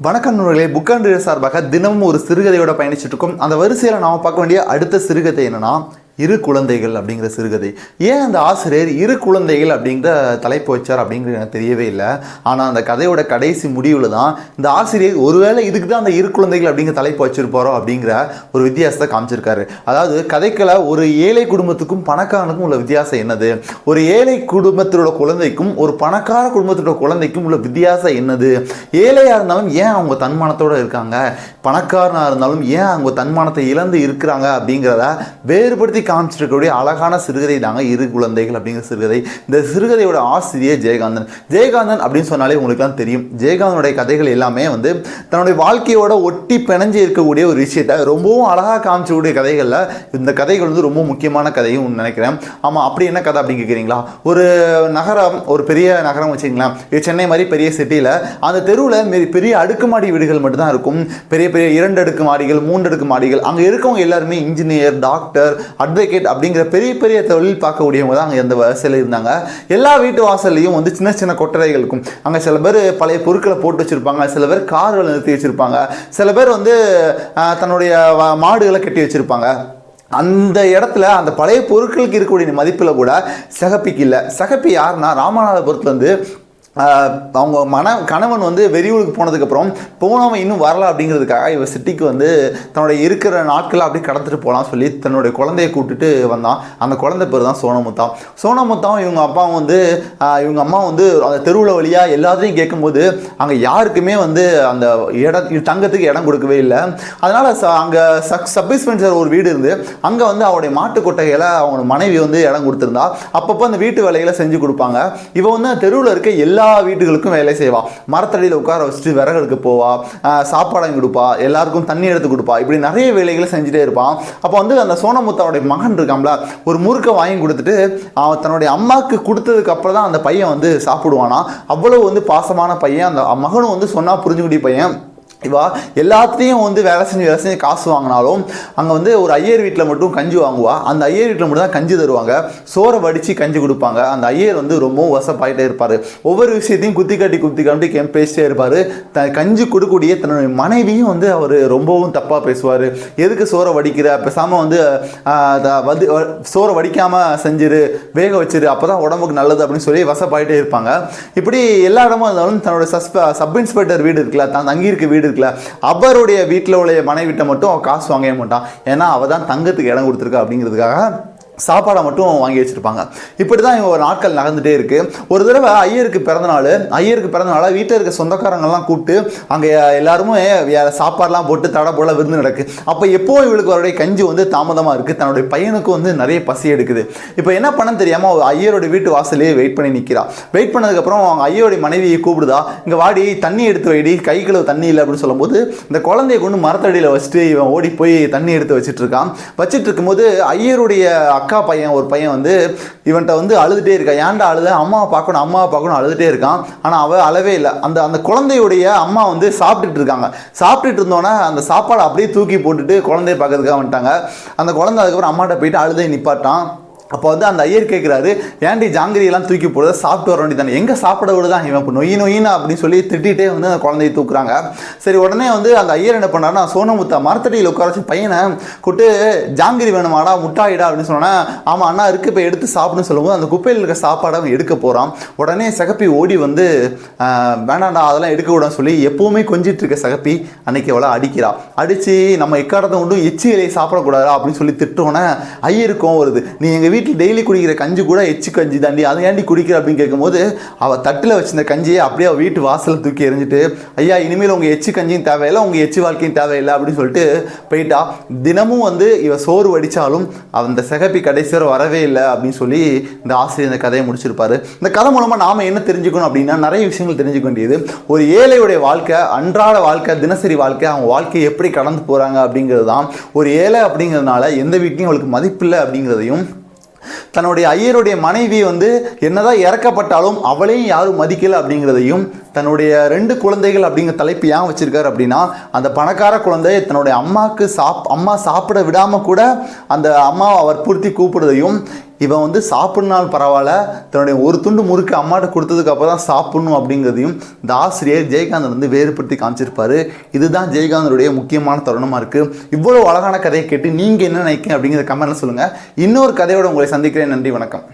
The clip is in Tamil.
வணக்கம் நூல்களே புக் அண்ட் சார்பாக தினமும் ஒரு சிறுகதையோட பயணிச்சுட்டு இருக்கோம். அந்த வரிசையில் நாம் பார்க்க வேண்டிய அடுத்த சிறுகதை என்னன்னா இரு குழந்தைகள் அப்படிங்கிற சிறுகதை. ஏன் அந்த ஆசிரியர் இரு குழந்தைகள் அப்படிங்கிற தலைப்பு வச்சார் அப்படிங்கிறது எனக்கு தெரியவே இல்லை. ஆனால் அந்த கதையோட கடைசி முடிவில் தான் இந்த ஆசிரியர் ஒருவேளை இதுக்கு தான் அந்த இரு குழந்தைகள் அப்படிங்கிற தலைப்பு வச்சிருப்பாரோ அப்படிங்கிற ஒரு வித்தியாசத்தை காமிச்சிருக்காரு. அதாவது கதைக்களை ஒரு ஏழை குடும்பத்துக்கும் பணக்காரனுக்கும் உள்ள வித்தியாசம் என்னது? ஒரு ஏழை குடும்பத்தோட குழந்தைக்கும் ஒரு பணக்கார குடும்பத்தோட குழந்தைக்கும் உள்ள வித்தியாசம் என்னது? ஏழையாக இருந்தாலும் ஏன் அவங்க தன்மானத்தோட இருக்காங்க? பணக்காரனாக இருந்தாலும் ஏன் அவங்க தன்மானத்தை இழந்து இருக்கிறாங்க அப்படிங்கிறத வேறுபடுத்தி காமிச்சிருக்கக்கூடிய அழகான சிறுகதை தாங்க இரு குழந்தைகள் அப்படிங்கிற சிறுகதை. இந்த சிறுகதையோட ஆசிரியர் ஜெயகாந்தன். ஜெயகாந்தன் அப்படின்னு சொன்னாலே உங்களுக்குலாம் தெரியும். ஜெயகாந்தனுடைய கதைகள் எல்லாமே வந்து தன்னுடைய வாழ்க்கையோட ஒட்டி பிணைஞ்சு இருக்கக்கூடிய ஒரு விஷயத்தை ரொம்பவும் அழகாக காமிச்சக்கூடிய கதைகளில் இந்த கதைகள் வந்து ரொம்ப முக்கியமான கதையும் நினைக்கிறேன். ஆமாம் அப்படி என்ன கதை அப்படின்னு கேட்குறீங்களா ஒரு நகரம் ஒரு பெரிய நகரம் வச்சுங்களேன் இது சென்னை மாதிரி பெரிய சிட்டியில் அந்த தெருவில் பெரிய அடுக்குமாடி வீடுகள் மட்டும்தான் இருக்கும். பெரிய பெரிய இரண்டு அடுக்கு மாடிகள் மூன்று அடுக்கு மாடிகள். அங்கே இருக்கவங்க எல்லாருமே இன்ஜினியர் டாக்டர் அட்வொகேட் அப்படிங்கிற பெரிய பெரிய தொழில் பார்க்கக்கூடியவங்க தான் அங்கே அந்த வரிசையில் இருந்தாங்க. எல்லா வீட்டு வாசல்லையும் வந்து சின்ன சின்ன கொட்டரைகள் இருக்கும். அங்கே சில பேர் பழைய பொருட்களை போட்டு வச்சுருப்பாங்க. சில பேர் கார்களை நிறுத்தி வச்சுருப்பாங்க. சில பேர் வந்து தன்னுடைய மாடுகளை கட்டி வச்சுருப்பாங்க. அந்த இடத்துல அந்த பழைய பொருட்களுக்கு இருக்கக்கூடிய மதிப்பில் கூட சகப்பிக்கு இல்லை. சகப்பி யாருன்னா ராமநாதபுரத்துலேருந்து அவங்க மன கணவன் வந்து வெளியூருக்கு போனதுக்கப்புறம் போனவன் இன்னும் வரல அப்படிங்கிறதுக்காக இவ சிட்டிக்கு வந்து தன்னுடைய இருக்கிற நாட்களை அப்படியே கடந்துட்டு போகலாம் சொல்லி தன்னுடைய குழந்தைய கூப்பிட்டுட்டு வந்தான். அந்த குழந்தை பேர் தான் சோனமுத்தான் சோனமுத்தாம் இவங்க அப்பாவும் வந்து இவங்க அம்மா வந்து அந்த தெருவில் வழியாக எல்லாத்தையும் கேட்கும்போது அங்கே யாருக்குமே வந்து அந்த இடம் தங்கத்துக்கு இடம் கொடுக்கவே இல்லை. அதனால் ச அங்கே சப் சப் இன்ஸ்பெக்டர் ஒரு வீடு இருந்து அங்கே வந்து அவருடைய மாட்டு கொட்டைகளை அவங்க மனைவி வந்து இடம் கொடுத்துருந்தா. அப்பப்போ அந்த வீட்டு வேலைகளை செஞ்சு கொடுப்பாங்க. இவன் வந்து தெருவில் இருக்க எல்லா வீட்டுகளுக்கும் வேலை செய்வா. மரத்தடியில் உட்கார வச்சுட்டு விறகுக்கு போவா. சாப்பாடு வாங்கி கொடுப்பா. எல்லாருக்கும் தண்ணி எடுத்து கொடுப்பா. இப்படி நிறைய வேலைகளை செஞ்சுட்டே இருப்பான் அப்போ வந்து அந்த சோனமுத்தாவுடைய மகன் இருக்கான்ல ஒரு முறுக்கை வாங்கி கொடுத்துட்டு அவன் தன்னுடைய அம்மாவுக்கு கொடுத்ததுக்கு அப்புறம் தான் அந்த பையன் வந்து சாப்பிடுவானா. அவ்வளவு வந்து பாசமான பையன். அந்த மகனும் வந்து சொன்னா புரிஞ்சுக்கூடிய பையன். இவா எல்லாத்துலேயும் வந்து வேலை செஞ்சு வேலை செஞ்சு காசு வாங்கினாலும் அங்கே வந்து ஒரு ஐயர் வீட்டில் மட்டும் கஞ்சி வாங்குவா. அந்த ஐயர் வீட்டில் மட்டும் தான் கஞ்சி தருவாங்க. சோறை வடித்து கஞ்சி கொடுப்பாங்க. அந்த ஐயர் வந்து ரொம்பவும் வசப்பாயிட்டே இருப்பார். ஒவ்வொரு விஷயத்தையும் குத்தி காட்டி குத்தி காட்டி கேம் பேசிட்டே இருப்பார். த கஞ்சி கொடுக்கக்கூடிய தன்னுடைய மனைவியும் வந்து அவர் ரொம்பவும் தப்பாக பேசுவார். எதுக்கு சோறை வடிக்கிற? பேசாமல் வந்து வந்து சோறை வடிக்காமல் செஞ்சிரு. வேக வச்சிரு. அப்போ தான் உடம்புக்கு நல்லது அப்படின்னு சொல்லி வசப்பாயிட்டே இருப்பாங்க. இப்படி எல்லா இடமும் இருந்தாலும் தன்னோட சஸ்ப சப் இன்ஸ்பெக்டர் வீடு இருக்குல்ல தான் தங்கியிருக்க வீடு இருக்குல்ல? அவருடைய வீட்டில் உள்ள மனைவிட்ட மட்டும் காசு வாங்கவே மாட்டான். ஏன்னா அவள் தான் தங்கத்துக்கு இடம் கொடுத்துருக்கா அப்படிங்கிறதுக்காக சாப்பாடை மட்டும் வாங்கி வச்சுருப்பாங்க. இப்படி தான் இவங்க ஒரு நாட்கள் நடந்துகிட்டே இருக்குது ஒரு தடவை ஐயருக்கு பிறந்தநாள் ஐயருக்கு பிறந்தநாள் வீட்டில் இருக்க சொந்தக்காரங்கள்லாம் கூப்பிட்டு அங்கே எல்லாருமே வேறு சாப்பாடுலாம் போட்டு தடை போல விருந்து நடக்கு. அப்போ எப்போ இவளுக்கு அவருடைய கஞ்சி வந்து தாமதமாக இருக்குது தன்னுடைய பையனுக்கு வந்து நிறைய பசி எடுக்குது. இப்போ என்ன பண்ண தெரியாமல் ஐயரோட வீட்டு வாசலே வெயிட் பண்ணி நிற்கிறா வெயிட் பண்ணதுக்கப்புறம் அவங்க ஐயருடைய மனைவியை கூப்பிடுதா? இங்கே வாடி தண்ணி எடுத்து வைடி கை கழுவு தண்ணி இல்லை அப்படின்னு சொல்லும்போது இந்த குழந்தைய கொண்டு மரத்தடியில் வச்சுட்டு இவன் ஓடி போய் தண்ணி எடுத்து வச்சுட்டு இருக்கான். வச்சுட்டு இருக்கும்போது ஐயருடைய அக்கா அக்கா பையன் ஒரு பையன் வந்து இவன்கிட்ட வந்து அழுதுகிட்டே இருக்கான். ஏன்டா அழுத? அம்மாவை பார்க்கணும் அம்மாவை பார்க்கணும் அழுதுட்டே இருக்கான். ஆனால் அவள் அழவே இல்லை. அந்த அந்த குழந்தையுடைய அம்மா வந்து சாப்பிட்டுட்டு இருக்காங்க. சாப்பிட்டுட்டு இருந்தோன்னே அந்த சாப்பாடை அப்படியே தூக்கி போட்டுட்டு குழந்தைய பார்க்கறதுக்காக வந்துட்டாங்க. அந்த குழந்தை அதுக்கப்புறம் அம்மாட்ட போயிட்டு அழுதை நிப்பாட்டான். அப்போ வந்து அந்த ஐயர் கேட்குறாரு ஏன்டி ஜாங்கிரியெல்லாம் தூக்கி போடுறத சாப்பிட்டு வர வேண்டியதானே எங்கே சாப்பிட விடுதான் இவன்? இப்போ நொய் நொயின்னு அப்படின்னு சொல்லி திட்டிகிட்டே வந்து அந்த குழந்தையை தூக்குறாங்க. சரி உடனே வந்து அந்த ஐயர் என்ன பண்ணாருன்னா சோனமுத்தா மரத்தடியில் உட்கார வச்சு பையனை கூட்டு ஜாங்கிரி வேணுமாடா முட்டாயிடா அப்படின்னு சொன்னா ஆமாம் அண்ணா இருக்கு இப்போ எடுத்து சாப்பிடுன்னு சொல்லும்போது அந்த குப்பையில் இருக்க சாப்பாடை அவன் எடுக்க போகிறான் உடனே சகப்பி ஓடி வந்து ஆஹ், வேண்டாம்டா அதெல்லாம் எடுக்க சொல்லி எப்பவுமே கொஞ்சிட்டு இருக்க சகப்பி அன்னைக்கு அவளை அடிக்கிறா. அடித்து நம்ம எக்காரத்தை கொண்டு எச்சி இலையை சாப்பிடக்கூடாதா அப்படின்னு சொல்லி திட்டோன்னே ஐயருக்கும் வருது. நீ எங்கள் வீட்டில் டெய்லி குடிக்கிற கஞ்சி கூட எச்சு கஞ்சி தாண்டி அதை ஏண்டி குடிக்கிற? அப்படின்னு கேட்கும்போது அவள் தட்டில் வச்சிருந்த கஞ்சியை அப்படியே அவள் வீட்டு வாசலில் தூக்கி எறிஞ்சிட்டு ஐயா இனிமேல் உங்கள் எச்சி கஞ்சியும் தேவையில்லை உங்கள் எச்சி வாழ்க்கையும் தேவையில்லை அப்படின்னு சொல்லிட்டு போயிட்டா. தினமும் வந்து இவ சோறு வடித்தாலும் அந்த சிகப்பி கடைசி வரை வரவே இல்லை அப்படின்னு சொல்லி இந்த ஆசிரியர் இந்த கதையை முடிச்சிருப்பாரு. இந்த கதை மூலமாக நாம் என்ன தெரிஞ்சுக்கணும் அப்படின்னா நிறைய விஷயங்கள் தெரிஞ்சுக்க வேண்டியது. ஒரு ஏழையுடைய வாழ்க்கை அன்றாட வாழ்க்கை தினசரி வாழ்க்கை அவங்க வாழ்க்கையை எப்படி கடந்து போகிறாங்க அப்படிங்கிறது தான். ஒரு ஏழை அப்படிங்கிறதுனால எந்த வீட்லையும் அவளுக்கு மதிப்பில்லை அப்படிங்கிறதையும் தன்னுடைய ஐயருடைய மனைவி வந்து என்னதான் இறக்கப்பட்டாலும் அவளையும் யாரும் மதிக்கல அப்படிங்கிறதையும் தன்னுடைய ரெண்டு குழந்தைகள் அப்படிங்கிற தலைப்பு ஏன் வச்சிருக்காரு அப்படின்னா அந்த பணக்கார குழந்தை தன்னுடைய அம்மாவுக்கு சாப் அம்மா சாப்பிட விடாம கூட அந்த அம்மா அவர் பூர்த்தி கூப்பிடுறதையும் இவன் வந்து சாப்பிட்னாலும் பரவாயில்ல தன்னுடைய ஒரு துண்டு முறுக்கு அம்மாட்ட கொடுத்ததுக்கு அப்புறம் தான் சாப்பிட்ணும் அப்படிங்கிறதையும் இந்த ஆசிரியர் ஜெயகாந்தன் வந்து வேறுபடுத்தி காமிச்சிருப்பாரு. இதுதான் ஜெயகாந்தனுடைய முக்கியமான தருணமாக இருக்குது இவ்வளோ அழகான கதையை கேட்டு நீங்கள் என்ன நினைக்கிறீங்க அப்படிங்கிற கமெண்ட்ல சொல்லுங்கள் இன்னொரு கதையோட உங்களை சந்திக்கிறேன். நன்றி வணக்கம்.